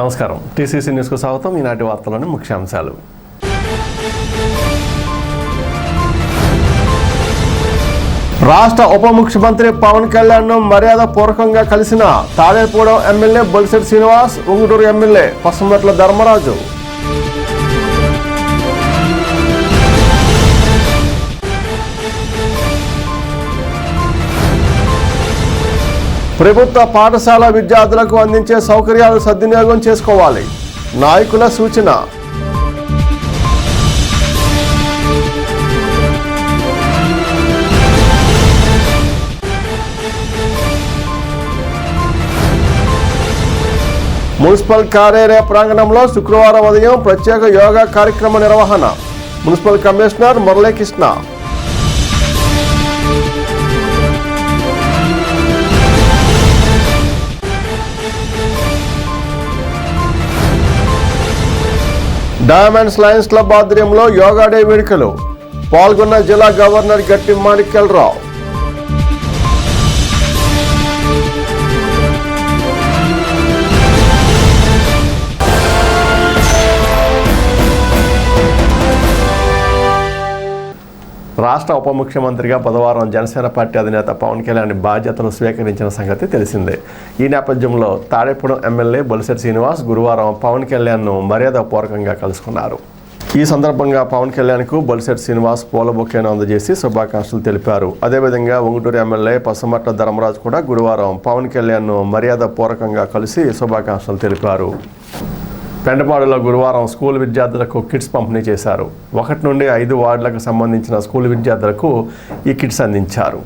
నమస్కారం. టీసీసీ న్యూస్కు స్వాగతం. ఈనాటి వార్తలోని ముఖ్యాంశాలు. రాష్ట్ర ఉప ముఖ్యమంత్రి పవన్ కళ్యాణ్ను మర్యాద పూర్వకంగా కలిసిన తాడేపూడెం ఎమ్మెల్యే బొలిశెట్టి శ్రీనివాస్ ఉంగుటూరు ఎమ్మెల్యే పసుమట్ల ధర్మరాజు ప్రభుత్వ పాఠశాల విద్యార్థులకు అందించే సౌకర్యాలు సద్వినియోగం చేసుకోవాలి. నాయకుల సూచన. మున్సిపల్ కార్యాలయ ప్రాంగణంలో శుక్రవారం ఉదయం ప్రత్యేక యోగా కార్యక్రమ నిర్వహణ. Municipal commissioner Muralikrishna. Diamonds lions club ఆధ్వర్యంలో యోగా డే వేడుకలు. పాల్గొన్న జిల్లా గవర్నర్ గట్టి మాణిక్యలరావు. రాష్ట్ర ఉప ముఖ్యమంత్రిగా బుధవారం జనసేన పార్టీ అధినేత పవన్ కళ్యాణ్ బాధ్యతలు స్వీకరించిన సంగతి తెలిసిందే. ఈ నేపథ్యంలో తాడేపురం ఎమ్మెల్యే బొలిసెట్ శ్రీనివాస్ గురువారం పవన్ కళ్యాణ్ను మర్యాదపూర్వకంగా కలుసుకున్నారు. ఈ సందర్భంగా పవన్ కళ్యాణ్కు బొలిసెట్ శ్రీనివాస్ పూల బొకేను అందజేసి శుభాకాంక్షలు తెలిపారు. అదేవిధంగా ఒంగుటూరు ఎమ్మెల్యే పసుమట్ల ధర్మరాజు కూడా గురువారం పవన్ కళ్యాణ్ను మర్యాదపూర్వకంగా కలిసి శుభాకాంక్షలు తెలిపారు. పెండపాడులో గురువారం స్కూల్ విద్యార్థులకు కిట్స్ పంపిణీ చేశారు. ఒకటి నుండి ఐదు వార్డులకు సంబంధించిన స్కూల్ విద్యార్థులకు ఈ కిట్స్ అందించారు.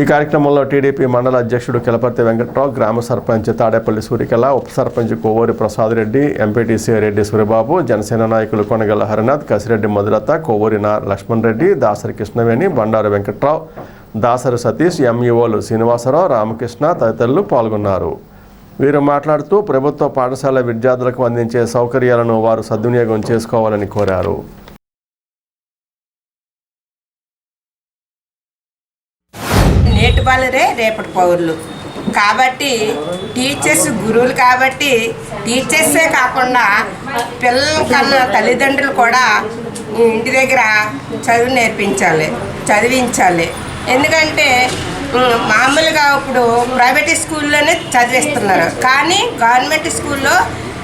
ఈ కార్యక్రమంలో టీడీపీ మండల అధ్యక్షుడు కిలపర్తి వెంకట్రావు గ్రామ సర్పంచ్ తాడేపల్లి సూర్యకళ ఉప సర్పంచ్ కోవూరి ప్రసాద్ రెడ్డి ఎంపీటీసీ రెడ్డి సూర్యబాబు జనసేన నాయకులు కొనగల హరినాథ్ కసిరెడ్డి మధులత కోవూరి నార్ లక్ష్మణ్ రెడ్డి దాసరి కృష్ణవేణి బండారు వెంకట్రావు దాసరి సతీష్ ఎంఈఓలు శ్రీనివాసరావు రామకృష్ణ తదితరులు పాల్గొన్నారు. వీరు మాట్లాడుతూ ప్రభుత్వ పాఠశాల విద్యార్థులకు అందించే సౌకర్యాలను వారు సద్వినియోగం చేసుకోవాలని కోరారు. నేటి వాళ్ళరే రేపటి పౌరులు. కాబట్టి టీచర్స్ గురువులు కాబట్టి టీచర్సే కాకుండా పిల్లల కన్నా తల్లిదండ్రులు కూడా ఇంటి దగ్గర చదువు నేర్పించాలి చదివించాలి. ఎందుకంటే మామూలుగా ఇప్పుడు ప్రైవేట్ స్కూల్లోనే చదివిస్తున్నారు. కానీ గవర్నమెంట్ స్కూల్లో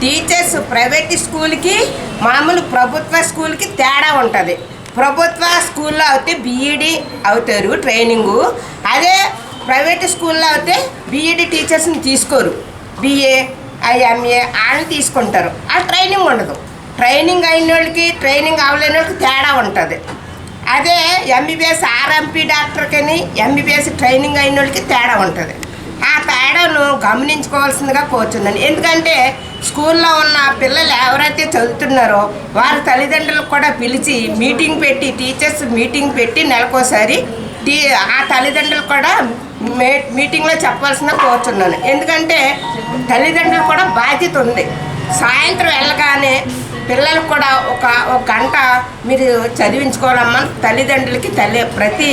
టీచర్స్ ప్రైవేట్ స్కూల్కి మామూలు ప్రభుత్వ స్కూల్కి తేడా ఉంటుంది. ప్రభుత్వ స్కూల్లో అయితే బీఈడి అవుతారు ట్రైనింగు. అదే ప్రైవేట్ స్కూల్లో అయితే బీఈడి టీచర్స్ని తీసుకోరు. బీఏ ఐఎంఏ వాళ్ళని తీసుకుంటారు. ఆ ట్రైనింగ్ ఉండదు. ట్రైనింగ్ అయిన వాళ్ళకి ట్రైనింగ్ అవ్వలేని వాళ్ళకి తేడా ఉంటుంది. అదే ఎంబీబీఎస్ ఆర్ఎంపీ డాక్టర్కని ఎంబీబీఎస్ ట్రైనింగ్ అయిన వాళ్ళకి తేడా ఉంటుంది. ఆ తేడాను గమనించుకోవాల్సిందిగా కోరుచున్నాను. ఎందుకంటే స్కూల్లో ఉన్న పిల్లలు ఎవరైతే చదువుతున్నారో వారి తల్లిదండ్రులకు కూడా పిలిచి మీటింగ్ పెట్టి టీచర్స్ మీటింగ్ పెట్టి నెలకోసారి టీ ఆ తల్లిదండ్రులు కూడా మే మీటింగ్లో చెప్పాల్సిందిగా కూర్చున్నాను. ఎందుకంటే తల్లిదండ్రులు కూడా బాధ్యత ఉంది. సాయంత్రం వెళ్ళగానే పిల్లలకు కూడా ఒక ఒక గంట మీరు చదివించుకోవాలమ్మా తల్లిదండ్రులకి తల్లి ప్రతి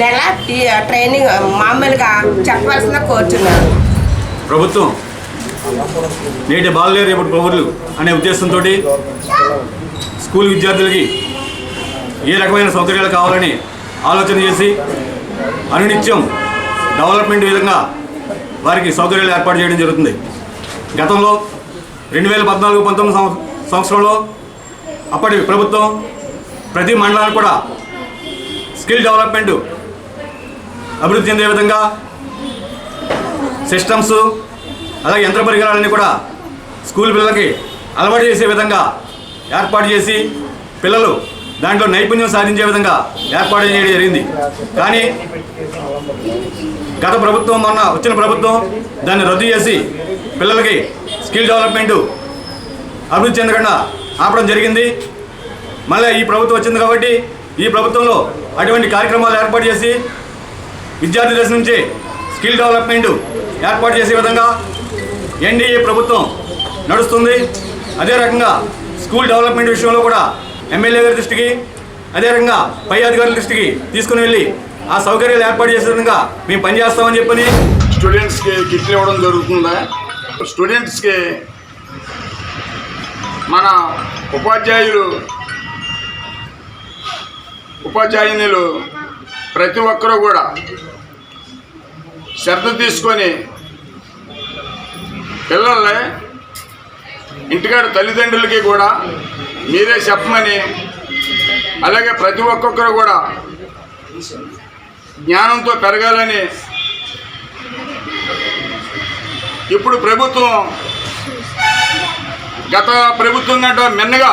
నెల ట్రైనింగ్ మామూలుగా చెప్పాల్సిందిగా కోరుచున్నాను. ప్రభుత్వం నేటి బాలలే రేపటి పౌరులు అనే ఉద్దేశంతో స్కూల్ విద్యార్థులకి ఏ రకమైన సౌకర్యాలు కావాలని ఆలోచన చేసి అనునిత్యం డెవలప్మెంట్ విధంగా వారికి సౌకర్యాలు ఏర్పాటు చేయడం జరుగుతుంది. గతంలో రెండు వేల పద్నాలుగు పంతొమ్మిది సంవత్సరం సంవత్సరంలో అప్పటి ప్రభుత్వం ప్రతి మండలానికి కూడా స్కిల్ డెవలప్మెంట్ అభివృద్ధి చెందే విధంగా సిస్టమ్స్ అలాగే యంత్ర పరికరాలన్నీ కూడా స్కూల్ పిల్లలకి అలవాటు చేసే విధంగా ఏర్పాటు చేసి పిల్లలు దాంట్లో నైపుణ్యం సాధించే విధంగా ఏర్పాటు చేయడం జరిగింది. కానీ గత ప్రభుత్వం మొన్న వచ్చిన ప్రభుత్వం దాన్ని రద్దు చేసి పిల్లలకి స్కిల్ డెవలప్మెంట్ అభివృద్ధి చెందకుండా ఆపడం జరిగింది. మళ్ళీ ఈ ప్రభుత్వం వచ్చింది కాబట్టి ఈ ప్రభుత్వంలో అటువంటి కార్యక్రమాలు ఏర్పాటు చేసి విద్యార్థి దశ నుంచి స్కిల్ డెవలప్మెంట్ ఏర్పాటు చేసే విధంగా ఎన్డీఏ ప్రభుత్వం నడుస్తుంది. అదే రకంగా స్కూల్ డెవలప్మెంట్ విషయంలో కూడా ఎమ్మెల్యే గారి దృష్టికి అదే రకంగా పై అధికారుల దృష్టికి తీసుకుని వెళ్ళి ఆ సౌకర్యాలు ఏర్పాటు చేసే విధంగా మేము పనిచేస్తామని చెప్పని స్టూడెంట్స్కి కిట్లు ఇవ్వడం జరుగుతుందా? స్టూడెంట్స్కి మన ఉపాధ్యాయులు ఉపాధ్యాయునులు ప్రతి ఒక్కరూ కూడా శ్రద్ధ తీసుకొని పిల్లల్ని ఇంటికాడ తల్లిదండ్రులకి కూడా మీరే చెప్పమని అలాగే ప్రతి ఒక్కొక్కరు కూడా జ్ఞానంతో పెరగాలని ఇప్పుడు ప్రభుత్వం గత ప్రభుత్వం కంటే మెన్నగా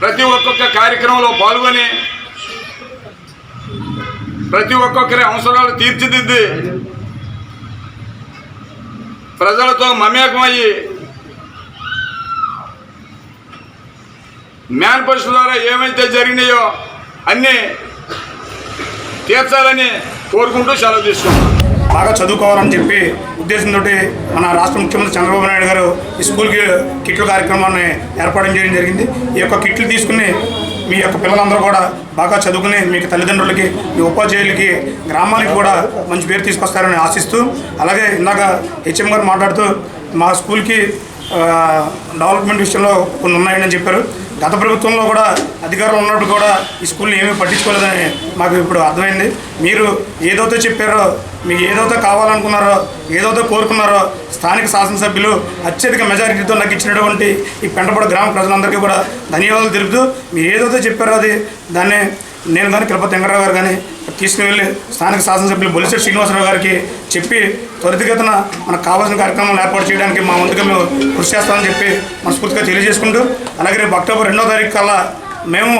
ప్రతి ఒక్కొక్క కార్యక్రమంలో పాల్గొని ప్రతి ఒక్కొక్కరి అవసరాలు తీర్చిదిద్ది ప్రజలతో మమేకమయ్యి మేనిఫెస్టో ద్వారా ఏమైతే జరిగినాయో అన్నీ తీర్చాలని కోరుకుంటూ సెలవు తీసుకుంటున్నాను. బాగా చదువుకోవాలని చెప్పి ఉద్దేశంతో మన రాష్ట్ర ముఖ్యమంత్రి చంద్రబాబు నాయుడు గారు ఈ స్కూల్కి కిట్లు కార్యక్రమాన్ని ఏర్పాటు చేయడం జరిగింది. ఈ యొక్క కిట్లు తీసుకుని మీ యొక్క పిల్లలందరూ కూడా బాగా చదువుకుని మీకు తల్లిదండ్రులకి మీ ఉపాధ్యాయులకి గ్రామానికి కూడా మంచి పేరు తీసుకొస్తారని ఆశిస్తూ అలాగే ఇందాక హెచ్ఎం గారు మాట్లాడుతూ మా స్కూల్కి డెవలప్మెంట్ విషయంలో కొన్ని ఉన్నాయని చెప్పారు. గత ప్రభుత్వంలో కూడా అధికారులు ఉన్నప్పుడు కూడా ఈ స్కూల్ని ఏమీ పట్టించుకోలేదని మాకు ఇప్పుడు అర్థమైంది. మీరు ఏదైతే చెప్పారో మీకు ఏదైతే కావాలనుకున్నారో ఏదైతే కోరుకున్నారో స్థానిక శాసనసభ్యులు అత్యధిక మెజారిటీతో నాకు ఇచ్చినటువంటి ఈ పెంటపడ గ్రామ ప్రజలందరికీ కూడా ధన్యవాదాలు తెలుపుతూ మీరు ఏదైతే చెప్పారో అది దాన్ని నేను కానీ తిరుపతి వెంకటరావు గారు కానీ తీసుకువెళ్ళి స్థానిక శాసనసభ్యులు బొలిశెట్టి శ్రీనివాసరావు గారికి చెప్పి త్వరితగతిన మనకు కావాల్సిన కార్యక్రమాలు ఏర్పాటు చేయడానికి మా వంతుగా మేము కృషి చేస్తామని చెప్పి మనస్ఫూర్తిగా తెలియజేసుకుంటూ అలాగే రేపు అక్టోబర్ రెండో తారీఖు కల్లా మేము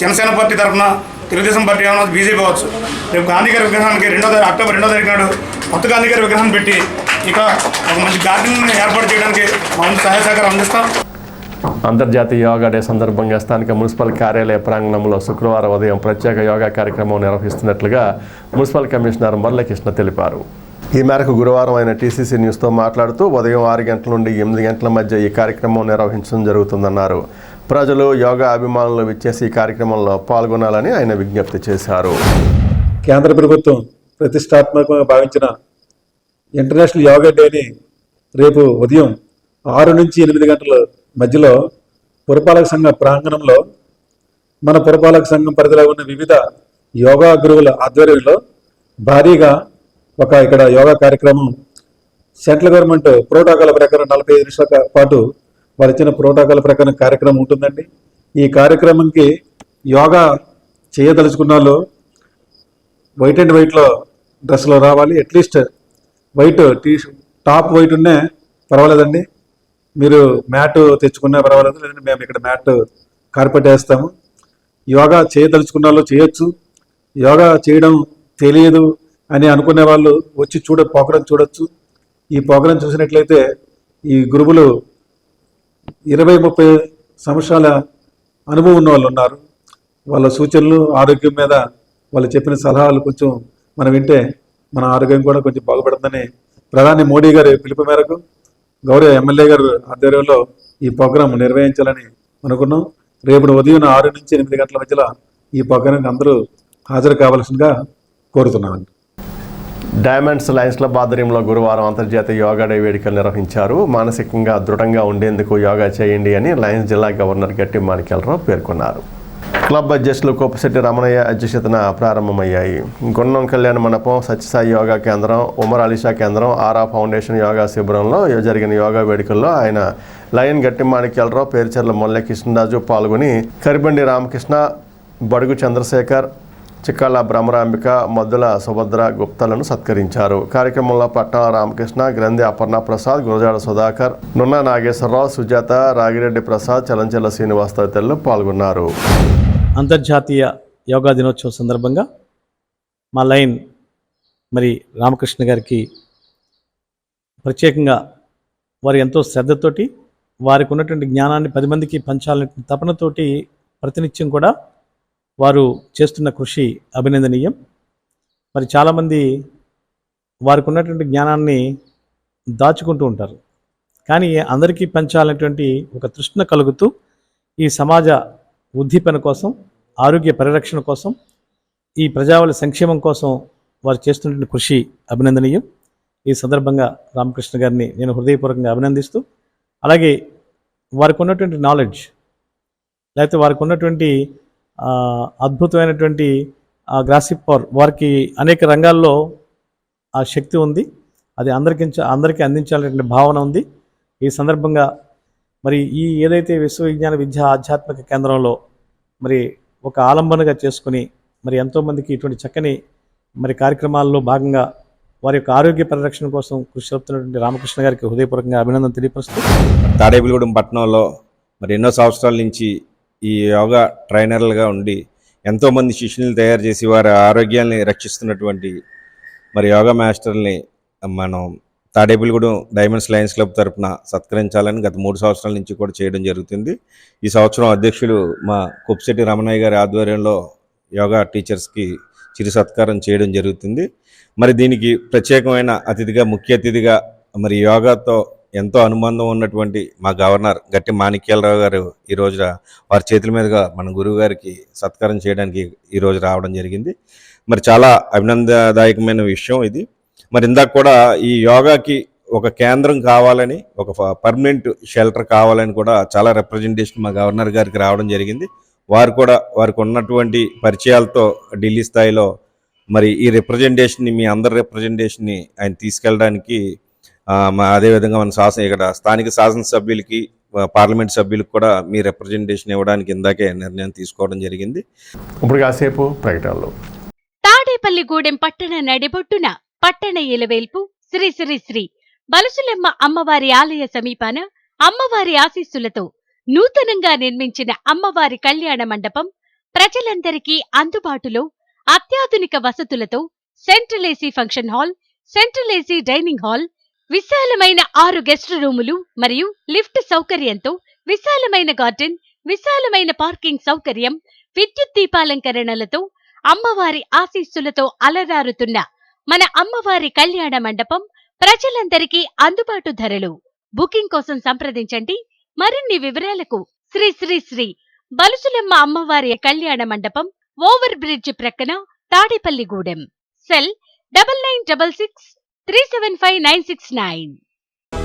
జనసేన పార్టీ తరఫున తెలుగుదేశం పార్టీ ఏమన్నా బీజేపీ కావచ్చు. రేపు గాంధీ గారి విగ్రహానికి రెండో తారీఖు అక్టోబర్ రెండో తారీఖు నాడు కొత్త గాంధీ గారి విగ్రహాన్ని పెట్టి ఇక ఒక మంచి గార్డెన్ ఏర్పాటు చేయడానికి మా వంతు సహాయ సహకారం అందిస్తాం. అంతర్జాతీయ యోగా డే సందర్భంగా స్థానిక మున్సిపల్ కార్యాలయ ప్రాంగణంలో శుక్రవారం ఉదయం ప్రత్యేక యోగా కార్యక్రమం నిర్వహిస్తున్నట్లుగా మున్సిపల్ కమిషనర్ మురళీకృష్ణ తెలిపారు. ఈ మేరకు గురువారం ఆయన టీసీసీ న్యూస్తో మాట్లాడుతూ ఉదయం ఆరు గంటల నుండి ఎనిమిది గంటల మధ్య ఈ కార్యక్రమం నిర్వహించడం జరుగుతుందన్నారు. ప్రజలు యోగా అభిమానులు విచ్చేసి ఈ కార్యక్రమంలో పాల్గొనాలని ఆయన విజ్ఞప్తి చేశారు. కేంద్ర ప్రభుత్వం ప్రతిష్టాత్మకంగా భావించిన ఇంటర్నేషనల్ యోగా డేని రేపు ఉదయం ఆరు నుంచి ఎనిమిది గంటల మధ్యలో పురపాలక సంఘ ప్రాంగణంలో మన పురపాలక సంఘం పరిధిలో ఉన్న వివిధ యోగా గురువుల ఆధ్వర్యంలో భారీగా ఒక ఇక్కడ యోగా కార్యక్రమం సెంట్రల్ గవర్నమెంట్ ప్రోటోకాల్ ప్రకారం నలభై ఐదు నిమిషాల పాటు వాళ్ళు ఇచ్చిన ప్రోటోకాల్ ప్రకారం కార్యక్రమం ఉంటుందండి. ఈ కార్యక్రమంకి యోగా చేయదలుచుకున్న వాళ్ళు వైట్ అండ్ వైట్లో డ్రెస్లో రావాలి. At least white T top white ఉన్నే పర్వాలేదండి. మీరు మ్యాట్ తెచ్చుకున్నా పర్వాలేదు లేదంటే మేము ఇక్కడ మ్యాట్ కార్పెట్ వేస్తాము. యోగా చేయదలుచుకున్న వాళ్ళు చేయొచ్చు. యోగా చేయడం తెలియదు అని అనుకునే వాళ్ళు వచ్చి చూడ పోకడం చూడొచ్చు. ఈ పోకడం చూసినట్లయితే ఈ గురువులు ఇరవై ముప్పై సంవత్సరాల అనుభవం ఉన్న వాళ్ళు ఉన్నారు. వాళ్ళ సూచనలు ఆరోగ్యం మీద వాళ్ళు చెప్పిన సలహాలు కొంచెం మనం వింటే మన ఆరోగ్యం కూడా కొంచెం బాగుపడుతుందని ప్రధాని మోడీ గారి పిలుపు మేరకు గౌరవ ఎమ్మెల్యే గారు ఆధ్వర్యంలో ఈ ప్రోగ్రాం నిర్వహించాలని అనుకున్నాం. రేపు ఉదయం ఆరు నుంచి ఎనిమిది గంటల మధ్యలో ఈ ప్రోగ్రాంకి అందరూ హాజరు కావాల్సిందిగా కోరుతున్నామండి. డైమండ్స్ లయన్స్ క్లబ్ ఆధ్వర్యంలో గురువారం అంతర్జాతీయ యోగా డే వేడుకలు నిర్వహించారు. మానసికంగా దృఢంగా ఉండేందుకు యోగా చేయండి అని లయన్స్ జిల్లా గవర్నర్ గట్టి మాణిక్యాలరావు పేర్కొన్నారు. క్లబ్ అధ్యక్షులు కోపశెట్టి రమణయ్య అధ్యక్షతన ప్రారంభమయ్యాయి. గుండం కళ్యాణ మండపం సత్యసాయి యోగా కేంద్రం ఉమర్ అలీషా కేంద్రం ఆరా ఫౌండేషన్ యోగా శిబిరంలో జరిగిన యోగా వేడుకల్లో ఆయన లయన్ గట్టి మాణిక్యాలరావు పేరుచెర్ల మొల్లె కృష్ణరాజు పాల్గొని కరిబండి రామకృష్ణ బడుగు చంద్రశేఖర్ చిక్కాల బ్రహ్మరాంబిక మద్దుల సుభద్ర గుప్తలను సత్కరించారు. కార్యక్రమంలో పట్నాల రామకృష్ణ గ్రంథి అపర్ణ ప్రసాద్ గురజాడ సుధాకర్ నున్న నాగేశ్వరరావు సుజాత రాగిరెడ్డి ప్రసాద్ చలంచెల శ్రీనివాస్ తదితరులు పాల్గొన్నారు. అంతర్జాతీయ యోగా దినోత్సవం సందర్భంగా మా లైన్ మరి రామకృష్ణ గారికి ప్రత్యేకంగా వారు ఎంతో శ్రద్ధతోటి వారికి ఉన్నటువంటి జ్ఞానాన్ని పది మందికి పంచాలనే తపనతోటి ప్రతినిత్యం కూడా వారు చేస్తున్న కృషి అభినందనీయం. మరి చాలామంది వారికి ఉన్నటువంటి జ్ఞానాన్ని దాచుకుంటూ ఉంటారు. కానీ అందరికీ పంచాలనేటువంటి ఒక తృష్ణ కలుగుతూ ఈ సమాజ ఉద్దీపన కోసం ఆరోగ్య పరిరక్షణ కోసం ఈ ప్రజావళి సంక్షేమం కోసం వారు చేస్తున్న కృషి అభినందనీయం. ఈ సందర్భంగా రామకృష్ణ గారిని నేను హృదయపూర్వకంగా అభినందిస్తూ అలాగే వారికి ఉన్నటువంటి నాలెడ్జ్ లేకపోతే వారికి ఉన్నటువంటి అద్భుతమైనటువంటి గ్రాసిప్ పవర్ వారికి అనేక రంగాల్లో ఆ శక్తి ఉంది. అది అందరికి అందరికీ అందించాలనే భావన ఉంది. ఈ సందర్భంగా మరి ఈ ఏదైతే విశ్వవిజ్ఞాన విద్యా ఆధ్యాత్మిక కేంద్రంలో మరి ఒక ఆలంబనగా చేసుకుని మరి ఎంతోమందికి ఇటువంటి చక్కని మరి కార్యక్రమాల్లో భాగంగా వారి యొక్క ఆరోగ్య పరిరక్షణ కోసం కృషి జరుపుతున్నటువంటి రామకృష్ణ గారికి హృదయపూర్వకంగా అభినందన తెలియపరుస్తూ తాడేపులగూడెం పట్టణంలో మరి ఎన్నో సంవత్సరాల నుంచి ఈ యోగా ట్రైనర్లుగా ఉండి ఎంతోమంది శిష్యుల్ని తయారు చేసి వారి ఆరోగ్యాన్ని రక్షిస్తున్నటువంటి మరి యోగా మాస్టర్ని మనం తాడేపల్లిగూడెం డైమండ్స్ లయన్స్ క్లబ్ తరపున సత్కరించాలని గత మూడు సంవత్సరాల నుంచి కూడా చేయడం జరుగుతుంది. ఈ సంవత్సరం అధ్యక్షులు మా కుప్సెట్టి రమణయ్య గారి ఆధ్వర్యంలో యోగా టీచర్స్కి చిరు సత్కారం చేయడం జరుగుతుంది. మరి దీనికి ప్రత్యేకమైన అతిథిగా ముఖ్య అతిథిగా మరి యోగాతో ఎంతో అనుబంధం ఉన్నటువంటి మా గవర్నర్ గట్టి మాణిక్యాలరావు గారు ఈ రోజున వారి చేతుల మీదుగా మన గురువు గారికి సత్కారం చేయడానికి ఈ రోజు రావడం జరిగింది. మరి చాలా అభినందదాయకమైన విషయం ఇది. మరి ఇందాక కూడా ఈ యోగాకి ఒక కేంద్రం కావాలని ఒక పర్మనెంట్ షెల్టర్ కావాలని కూడా చాలా రిప్రజెంటేషన్ మా గవర్నర్ గారికి రావడం జరిగింది. వారు కూడా వారికి ఉన్నటువంటి పరిచయాలతో ఢిల్లీ స్థాయిలో మరి ఈ రిప్రజెంటేషన్ని మీ అందరి రిప్రజెంటేషన్ని ఆయన తీసుకెళ్ళడానికి అదేవిధంగా మన శాసన ఇక్కడ స్థానిక శాసనసభ్యులకి పార్లమెంట్ సభ్యులకు కూడా మీ రిప్రజెంటేషన్ ఇవ్వడానికి ఇందాకే నిర్ణయం తీసుకోవడం జరిగింది. ఇప్పుడు కాసేపు ప్రకటనలు. తాడేపల్లిగూడెం పట్టణ నడిబొట్టున పట్టణ ఇలవేల్పు శ్రీ శ్రీ శ్రీ బలసులెమ్మ అమ్మవారి ఆలయ సమీపాన అమ్మవారి ఆశీస్సులతో నూతనంగా నిర్మించిన అమ్మవారి కళ్యాణ మండపం ప్రజలందరికీ అందుబాటులో అత్యాధునిక వసతులతో central AC function hall central AC dining hall విశాలమైన ఆరు గెస్ట్ రూములు మరియు లిఫ్ట్ సౌకర్యంతో విశాలమైన గార్డెన్ విశాలమైన పార్కింగ్ సౌకర్యం విద్యుత్ దీపాలంకరణలతో అమ్మవారి ఆశీస్సులతో అలరారుతున్న మన అమ్మవారి కళ్యాణ మండపం ప్రజలందరికీ అందుబాటు ధరలు. బుకింగ్ కోసం సంప్రదించండి. మరిన్ని వివరాలకు శ్రీ శ్రీ శ్రీ బలుసులమ్మ అమ్మవారి కళ్యాణ మండపం ఓవర్ బ్రిడ్జ్ ప్రక్కన Tadepalligudem cell double nine double six three seven five nine six nine.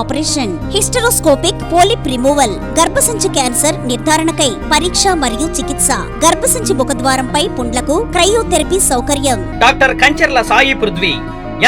Operation. Hysteroscopic polyp removal గర్భసంచి క్యాన్సర్ నిర్ధారణకై పరీక్ష మరియు చికిత్స. గర్భసంచి ముఖద్వారంపై పుండ్లకు క్రయోథెరపీ సౌకర్యం. Doctor Kancharla Sai Prithvi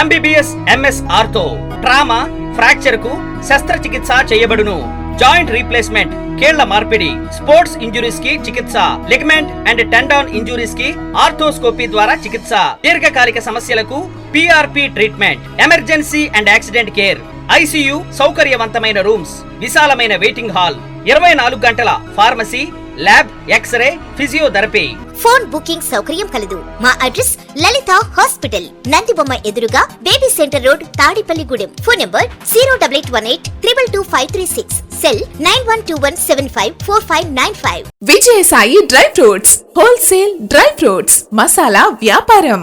MBBS MS ortho trauma ఫ్రాక్చర్కు శస్త్రచికిత్స చేయబడును. జాయింట్ రీప్లేస్మెంట్ కేళ్ళ మార్పిడి స్పోర్ట్స్ ఇంజురీస్కి చికిత్స. లిగమెంట్ అండ్ టెండాన్ ఇంజురీస్కి ఆర్థోస్కోపీ ద్వారా చికిత్స. దీర్ఘకాలిక సమస్యలకు PRP treatment emergency and accident care ICU సౌకర్యవంతమైన రూమ్స్ విశాలమైన వెయిటింగ్ హాల్ ఇరవై నాలుగు గంటల pharmacy lab X-ray physiotherapy phone booking సౌకర్యం కలదు. మా అడ్రస్ లలిత హాస్పిటల్ నందిబొమ్మ ఎదురుగా baby centre road Tadepalligudem phone number zero double eight one eight triple two five three six cell nine one two one seven five four five nine five Vijayasai dry fruits wholesale dry fruits masala వ్యాపారం.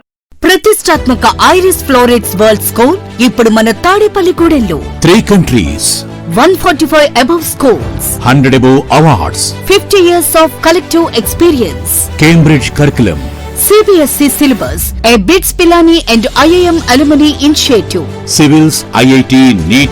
ప్రతిష్టాత్మక iris florets world score ఇప్పుడు మన తాడేపల్లిగూడెంలో three countries 145 above schools. 100 above awards. 50 years of collective experience. Cambridge curriculum. CBSC syllabus. A BITS Pilani and IIM alumni initiative. Civils IIT NEET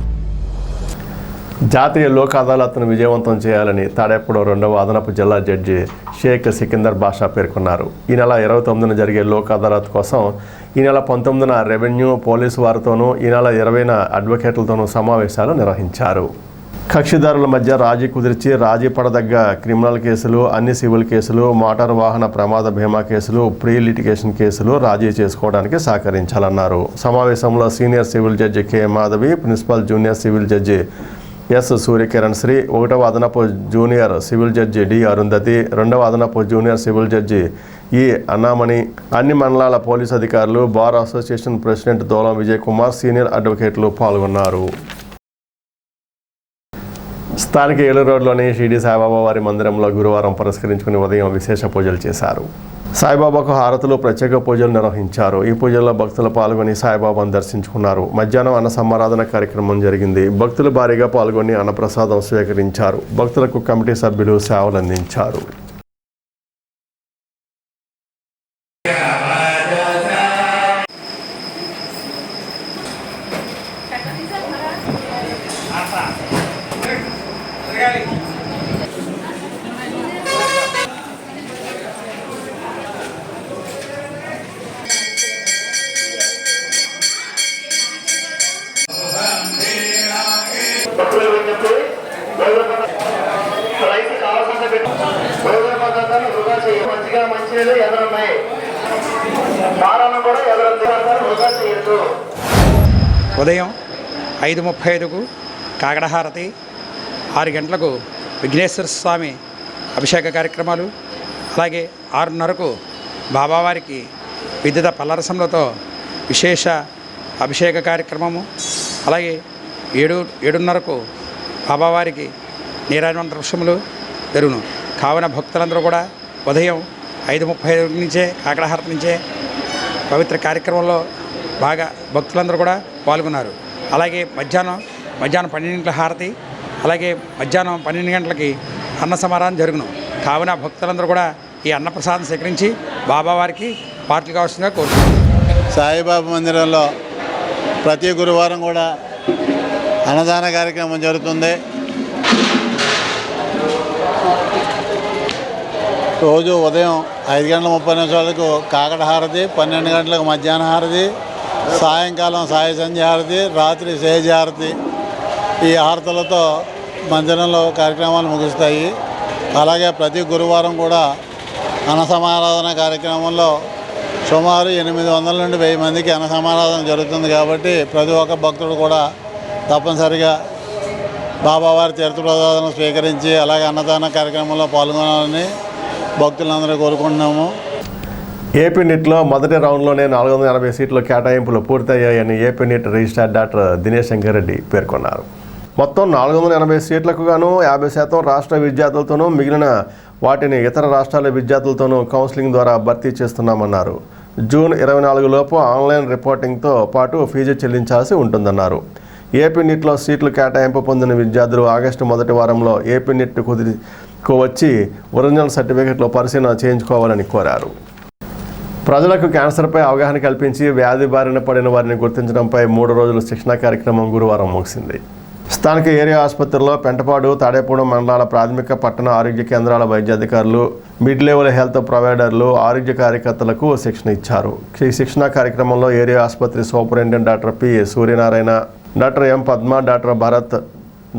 జాతీయ లోక్ అదాలత్ను విజయవంతం చేయాలని తాడేపూడ రెండవ అదనపు జిల్లా జడ్జి షేక్ సికిందర్ బాషా పేర్కొన్నారు. ఈ నెల ఇరవై తొమ్మిదిన జరిగే లోక్ అదాలత్ కోసం ఈ నెల పంతొమ్మిదిన రెవెన్యూ పోలీసు వారితోనూ ఈ నెల ఇరవైన అడ్వకేట్లతోనూ సమావేశాలు నిర్వహించారు. కక్షిదారుల మధ్య రాజీ కుదిర్చి రాజీ పడదగ్గ క్రిమినల్ కేసులు అన్ని సివిల్ కేసులు మోటార్ వాహన ప్రమాద బీమా కేసులు ప్రీ లిటిగేషన్ కేసులు రాజీ చేసుకోవడానికి సహకరించాలన్నారు. సమావేశంలో senior civil judge K. Madhavi principal junior civil judge S Suryakiran Shri ఒకటవ అదనపు junior civil judge D Arundhati రెండవ అదనపు జూనియర్ సివిల్ జడ్జి ఈ అన్నామణి అన్ని మండలాల పోలీసు అధికారులు bar association president Dolam Vijay Kumar senior అడ్వకేట్లు పాల్గొన్నారు. స్థానిక ఏలూరు రోడ్లోని షిర్డి సాయిబాబా వారి మందిరంలో గురువారం పురస్కరించుకుని ఉదయం విశేష పూజలు చేశారు. సాయిబాబాకు హారతులు ప్రత్యేక పూజలు నిర్వహించారు. ఈ పూజల్లో భక్తులు పాల్గొని సాయిబాబాను దర్శించుకున్నారు. మధ్యాహ్నం అన్న సమారాధన కార్యక్రమం జరిగింది. భక్తులు భారీగా పాల్గొని అన్నప్రసాదం స్వీకరించారు. భక్తులకు కమిటీ సభ్యులు సేవలు అందించారు ఉదయం ఐదు ముప్పై ఐదుకు కాకడహారతి ఆరు గంటలకు విఘ్నేశ్వర స్వామి అభిషేక కార్యక్రమాలు అలాగే ఆరున్నరకు బాబావారికి విద్యుత పల్లరసములతో విశేష అభిషేక కార్యక్రమము అలాగే ఏడు ఏడున్నరకు బాబావారికి నీరాజమంత్ర వృక్షములు జరుగును కావున భక్తులందరూ కూడా ఉదయం ఐదు ముప్పై ఐదు నుంచే కాకడహారతి నుంచే పవిత్ర కార్యక్రమంలో బాగా భక్తులందరూ కూడా పాల్గొన్నారు. అలాగే మధ్యాహ్నం మధ్యాహ్నం పన్నెండు హారతి అలాగే మధ్యాహ్నం పన్నెండు గంటలకి అన్న సమారాధన జరుగును. కావున భక్తులందరూ కూడా ఈ అన్నప్రసాదం స్వీకరించి బాబావారికి పార్టీలు కావాల్సిందిగా కోరుతున్నారు సాయిబాబా మందిరంలో ప్రతి గురువారం కూడా అన్నదాన కార్యక్రమం జరుగుతుంది. రోజు ఉదయం ఐదు గంటల ముప్పై నిమిషాలకు కాకడ హారతి పన్నెండు గంటలకు మధ్యాహ్న హారతి సాయంకాలం సాయ సంధ్య హారతి రాత్రి సేజ హారతి. ఈ హారతులతో మందిరంలో కార్యక్రమాలు ముగుస్తాయి. అలాగే ప్రతి గురువారం కూడా అన్న సమారాధన కార్యక్రమంలో సుమారు ఎనిమిది వందల నుండి వెయ్యి మందికి అన్న సమారాధన జరుగుతుంది కాబట్టి ప్రతి ఒక్క భక్తుడు కూడా తప్పనిసరిగా బాబావారి తీర్థప్రసాదం స్వీకరించి అలాగే అన్నదాన కార్యక్రమంలో పాల్గొనాలని భక్తులందరూ కోరుకుంటున్నాము. ఏపీ నిట్లో మొదటి రౌండ్లోనే నాలుగు వందల ఎనభై సీట్ల కేటాయింపులు పూర్తయ్యాయని AP NIT registrar doctor Dinesh Shankar Reddy పేర్కొన్నారు. మొత్తం నాలుగు వందల ఎనభై సీట్లకు గాను యాభై శాతం రాష్ట్ర విద్యార్థులతోనూ మిగిలిన వాటిని ఇతర రాష్ట్రాల విద్యార్థులతోనూ కౌన్సిలింగ్ ద్వారా భర్తీ చేస్తున్నామన్నారు. జూన్ ఇరవై నాలుగు లోపు ఆన్లైన్ రిపోర్టింగ్తో పాటు ఫీజు చెల్లించాల్సి ఉంటుందన్నారు. ఏపీ నిట్లో సీట్లు కేటాయింపు పొందిన విద్యార్థులు ఆగస్టు మొదటి వారంలో ఏపీ నిట్ కుదిరి వచ్చి ఒరిజినల్ సర్టిఫికెట్లో పరిశీలన చేయించుకోవాలని కోరారు. ప్రజలకు క్యాన్సర్పై అవగాహన కల్పించి వ్యాధి బారిన పడిన వారిని గుర్తించడంపై మూడు రోజుల శిక్షణా కార్యక్రమం గురువారం ముగిసింది. స్థానిక ఏరియా ఆసుపత్రిలో పెంటపాడు తాడేపూడి మండలాల ప్రాథమిక పట్టణ ఆరోగ్య కేంద్రాల వైద్యాధికారులు మిడ్ లెవెల్ హెల్త్ ప్రొవైడర్లు ఆరోగ్య కార్యకర్తలకు శిక్షణ ఇచ్చారు. ఈ శిక్షణా కార్యక్రమంలో ఏరియా ఆసుపత్రి superintendent doctor P Suryanarayana doctor M Padma doctor Bharat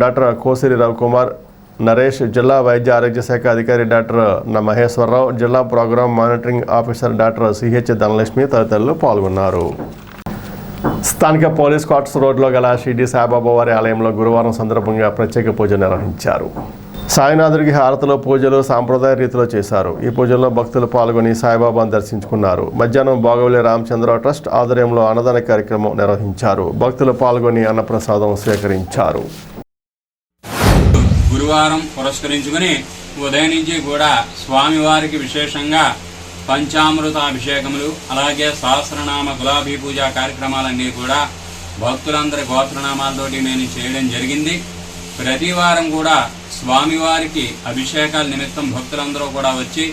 doctor Kosiri Ravikumar Naresh జిల్లా వైద్య ఆరోగ్య శాఖ అధికారి డాక్టర్ న మహేశ్వరరావు జిల్లా program monitoring officer doctor CH Dhanalakshmi తదితరులు పాల్గొన్నారు. స్థానిక పోలీస్ క్వార్టర్స్ రోడ్లో గల షిర్డి సాయిబాబా వారి ఆలయంలో గురువారం సందర్భంగా ప్రత్యేక పూజ నిర్వహించారు. సాయినాథుడికి హారతిలో పూజలు సాంప్రదాయ రీతిలో చేశారు. ఈ పూజల్లో భక్తులు పాల్గొని సాయిబాబాను దర్శించుకున్నారు. మధ్యాహ్నం బాగవల్లి రామచంద్ర ట్రస్ట్ ఆధ్వర్యంలో అన్నదాన కార్యక్రమం నిర్వహించారు. భక్తులు పాల్గొని అన్నప్రసాదం స్వీకరించారు. గురువారం పురస్కరించుకుని ఉదయం నుంచి కూడా స్వామివారికి విశేషంగా పంచామృత అభిషేకములు అలాగే సహస్రనామ గులాబీ పూజ కార్యక్రమాలన్నీ కూడా భక్తులందరి గోత్రనామాలతోటి నేను చేయడం జరిగింది. ప్రతి వారం కూడా స్వామివారికి అభిషేకాల నిమిత్తం భక్తులందరూ కూడా వచ్చి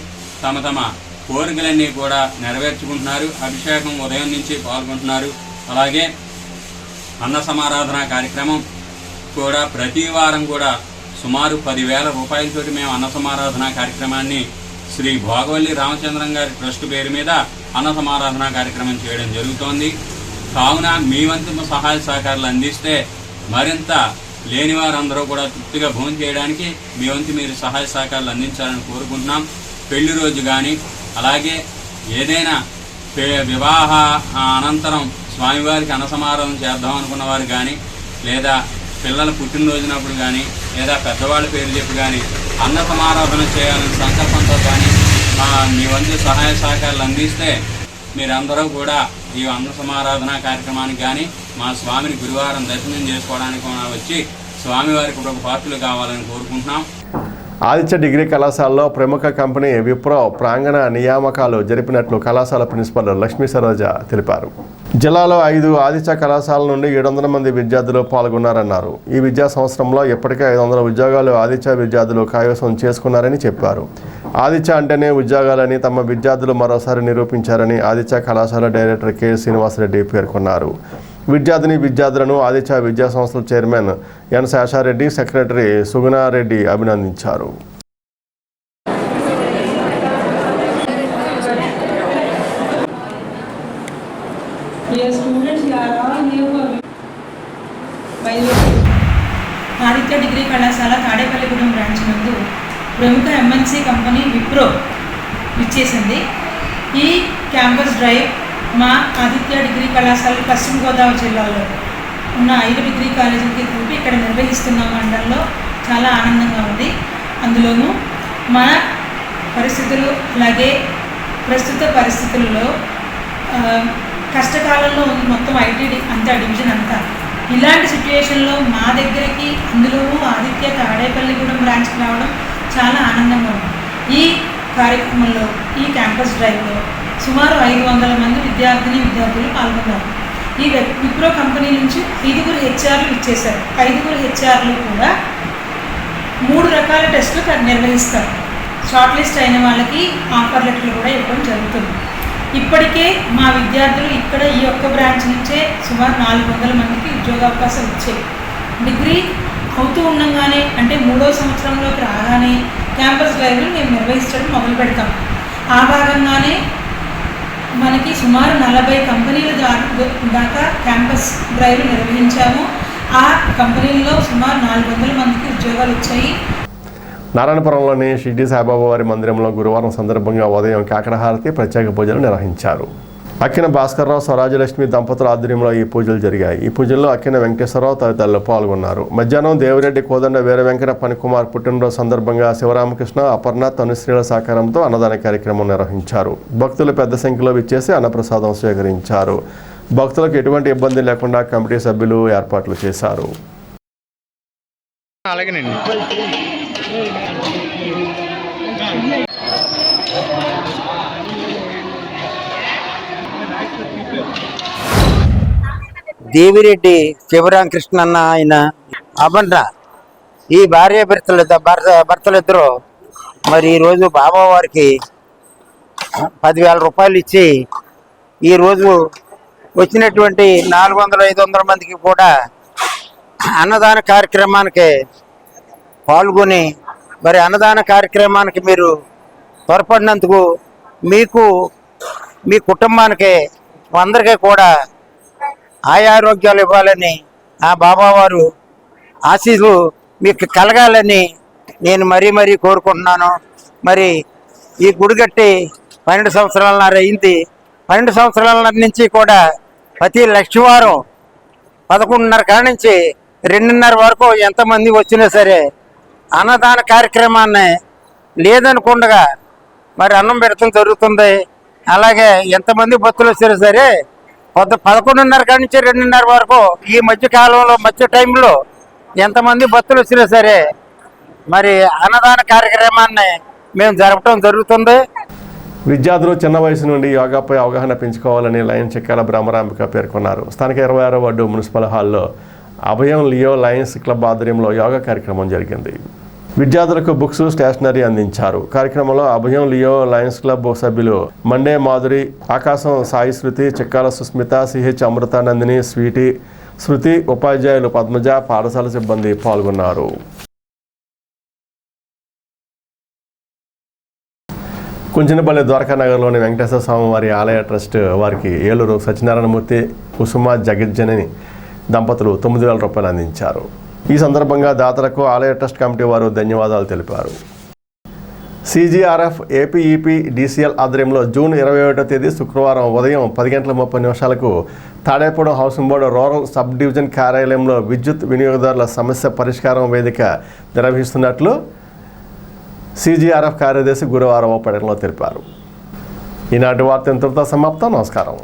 తమ తమ కోరికలన్నీ కూడా నెరవేర్చుకుంటున్నారు. అభిషేకం ఉదయం నుంచి పాల్గొంటున్నారు. అలాగే అన్న సమారాధన కార్యక్రమం కూడా ప్రతి వారం కూడా సుమారు పదివేల రూపాయలతోటి మేము అన్న సమారాధన కార్యక్రమాన్ని శ్రీ భోగవల్లి రామచంద్రం గారి ట్రస్ట్ పేరు మీద అన్న సమారాధన కార్యక్రమం చేయడం జరుగుతోంది. కావున మీ వంతు సహాయ సహకారాలు అందిస్తే మరింత లేని వారందరూ కూడా తృప్తిగా భోజనం చేయడానికి మీ వంతు మీరు సహాయ సహకారాలు అందించాలని కోరుకుంటున్నాం. పెళ్ళి రోజు కానీ అలాగే ఏదైనా పే- వివాహ అనంతరం స్వామివారికి అన్నసమారాధన చేద్దాం అనుకున్న వారు కానీ లేదా పిల్లల పుట్టినరోజునప్పుడు కానీ లేదా పెద్దవాళ్ళ పేరు చెప్పి కానీ అన్న సమారాధన చేయాలని సంకల్పంతో కానీ మీ వంతు సహాయ సహకారాలు అందిస్తే మీరందరూ కూడా ఈ అన్న సమారాధన కార్యక్రమానికి కానీ మా స్వామిని గురువారం దర్శనం చేసుకోవడానికి కూడా వచ్చి స్వామివారికి ఒక పాత్రలు కావాలని కోరుకుంటున్నాం. ఆదిత్య డిగ్రీ కళాశాలలో ప్రముఖ కంపెనీ విప్రో ప్రాంగణ నియామకాలు జరిపినట్లు కళాశాల ప్రిన్సిపల్ లక్ష్మీ సరోజ తెలిపారు. జిల్లాలో ఐదు ఆదిత్య కళాశాల నుండి ఏడు వందల మంది విద్యార్థులు పాల్గొన్నారన్నారు. ఈ విద్యా సంవత్సరంలో ఇప్పటికే ఐదు వందల ఉద్యోగాలు ఆదిత్య విద్యార్థులు కైవసం చేసుకున్నారని చెప్పారు. ఆదిత్య అంటేనే ఉద్యోగాలని తమ విద్యార్థులు మరోసారి నిరూపించారని ఆదిత్య కళాశాల డైరెక్టర్ కె. శ్రీనివాసరెడ్డి పేర్కొన్నారు. విద్యార్థిని విద్యార్థులను ఆదిత్య విద్యా సంస్థల chairman N Seshareddy secretary Sugunareddy అభినందించారు. ఆదిత్య డిగ్రీ కళాశాల తాడేపల్లిగూడెం బ్రాంచ్ నందు ప్రముఖ ఎంఎన్సీ కంపెనీ విప్రో ఇచ్చేసింది ఈ క్యాంపస్ డ్రైవ్ మా ఆదిత్య డిగ్రీ కళాశాల పశ్చిమ గోదావరి జిల్లాలో ఉన్న ఐదు డిగ్రీ కాలేజీలకి కలిపి ఇక్కడ నిర్వహిస్తున్న మండలంలో చాలా ఆనందంగా ఉంది. అందులోనూ మన పరిస్థితులు అలాగే ప్రస్తుత పరిస్థితుల్లో కష్టకాలంలో ఉంది మొత్తం ఐటీ అంతా డివిజన్ అంతా. ఇలాంటి సిచ్యుయేషన్లో మా దగ్గరికి అందులోనూ ఆదిత్య తాడేపల్లిగూడెం బ్రాంచ్కి రావడం చాలా ఆనందంగా ఉంది. ఈ కార్యక్రమంలో ఈ క్యాంపస్ డ్రైవ్లో సుమారు ఐదు వందల మంది విద్యార్థిని విద్యార్థులు పాల్గొన్నారు. ఈ విప్రో కంపెనీ నుంచి ఐదుగురు హెచ్ఆర్లు ఇచ్చేశారు. ఐదుగురు హెచ్ఆర్లు కూడా మూడు రకాల టెస్టులు నిర్వహిస్తారు. షార్ట్ లిస్ట్ అయిన వాళ్ళకి ఆఫర్ లెటర్లు కూడా ఇవ్వడం జరుగుతుంది. ఇప్పటికే మా విద్యార్థులు ఇక్కడ ఈ ఒక్క బ్రాంచ్ నుంచే సుమారు నాలుగు వందల మందికి ఉద్యోగావకాశం ఇచ్చాయి. డిగ్రీ అవుతూ ఉండగానే అంటే మూడో సంవత్సరంలోకి రాగానే క్యాంపస్ డ్రైవ్లు మేము నిర్వహించడం మొదలు పెడతాం ఆ భాగంగానే మనకి సుమారు నలభై కంపెనీల దాకా క్యాంపస్ డ్రైవ్లు నిర్వహించాము. ఆ కంపెనీల్లో సుమారు నాలుగు వందల మందికి ఉద్యోగాలు వచ్చాయి. నారాయణపురంలోని షిర్డి సాయిబాబా వారి మందిరంలో గురువారం సందర్భంగా ఉదయం కాకరహారతి ప్రత్యేక పూజలు నిర్వహించారు. అక్కిన భాస్కర్రావు స్వరాజలక్ష్మి దంపతుల ఆధ్వర్యంలో ఈ పూజలు జరిగాయి. ఈ పూజల్లో అక్కిన వెంకటేశ్వరరావు తదితరులు పాల్గొన్నారు. మధ్యాహ్నం దేవిరెడ్డి కోదండ వీర వెంకట పనికుమార్ పుట్టినరోజు సందర్భంగా శివరామకృష్ణ అపర్ణ తనుశ్రీల సహకారంతో అన్నదాన కార్యక్రమం నిర్వహించారు. భక్తులు పెద్ద సంఖ్యలో విచ్చేసి అన్నప్రసాదం స్వీకరించారు. భక్తులకు ఎటువంటి ఇబ్బంది లేకుండా కమిటీ సభ్యులు ఏర్పాట్లు చేశారు. అలాగేనండి. దేవిరెడ్డి శివరామకృష్ణ అన్న ఆయన అబండ్ర ఈ భార్య భర్తలు భర్త భర్తలిద్దరూ మరి ఈరోజు బాబా వారికి పదివేల రూపాయలు ఇచ్చి ఈరోజు వచ్చినటువంటి నాలుగు వందల ఐదు వందల మందికి కూడా అన్నదాన కార్యక్రమానికి పాల్గొని మరి అన్నదాన కార్యక్రమానికి మీరు త్వరపడినందుకు మీకు మీ కుటుంబానికి అందరికీ కూడా ఆయారోగ్యాలు ఇవ్వాలని ఆ బాబావారు ఆశీస్సులు మీకు కలగాలని నేను మరీ మరీ కోరుకుంటున్నాను. మరి ఈ గుడి కట్టి పన్నెండు సంవత్సరాలన్నర అయింది. పన్నెండు సంవత్సరాల నుంచి కూడా ప్రతి లక్షవారం పదకొండున్నర కాడ నుంచి రెండున్నర వరకు ఎంతమంది వచ్చినా సరే అన్నదాన కార్యక్రమాన్ని లేదనుకుండగా మరి అన్నం పెడతాం జరుగుతుంది. అలాగే ఎంతమంది భక్తులు వచ్చినా సరే పొద్దు పదకొండున్నర కాడి నుంచి రెండున్నర వరకు ఈ మధ్య కాలంలో మధ్య టైంలో ఎంతమంది భక్తులు వచ్చినా సరే మరి అన్నదాన కార్యక్రమాన్ని మేము జరపడం జరుగుతుంది. విద్యార్థులు చిన్న వయసు నుండి యోగాపై అవగాహన పెంచుకోవాలని లయన్ చిక్కాల బ్రహ్మరాంబిక పేర్కొన్నారు. స్థానిక ఇరవై ఆరో వార్డు మున్సిపల్ హాల్లో అభయం లియో లయన్స్ క్లబ్ ఆధ్వర్యంలో యోగా కార్యక్రమం జరిగింది. విద్యార్థులకు బుక్స్ స్టేషనరీ అందించారు. కార్యక్రమంలో అభయం లియో లయన్స్ క్లబ్ సభ్యులు మండే మాధురి ఆకాశం సాయి శృతి చిక్కాల సుస్మిత సిహెచ్ అమృతానందిని స్వీటి శృతి ఉపాధ్యాయులు పద్మజ పాఠశాల సిబ్బంది పాల్గొన్నారు. కుంచినపల్లి ద్వారకానగర్లోని వెంకటేశ్వర స్వామి వారి ఆలయ ట్రస్ట్ వారికి ఏలూరు సత్యనారాయణమూర్తి కుసుమ జగజ్జనని దంపతులు తొమ్మిది వేల రూపాయలు అందించారు. ఈ సందర్భంగా దాతలకు ఆలయ ట్రస్ట్ కమిటీ వారు ధన్యవాదాలు తెలిపారు. సీజీఆర్ఎఫ్ ఏపీఈపీ డీసీఎల్ ఆధ్వర్యంలో జూన్ ఇరవై ఒకటో తేదీ శుక్రవారం ఉదయం పది గంటల ముప్పై నిమిషాలకు Tadepalligudem housing board rural sub division కార్యాలయంలో విద్యుత్ వినియోగదారుల సమస్య పరిష్కారం వేదిక నిర్వహిస్తున్నట్లు సీజీఆర్ఎఫ్ కార్యదర్శి గురువారం ఓ ప్రకటనలో తెలిపారు. ఈనాటి వార్త ఇంతటితో సమాప్తం. నమస్కారం.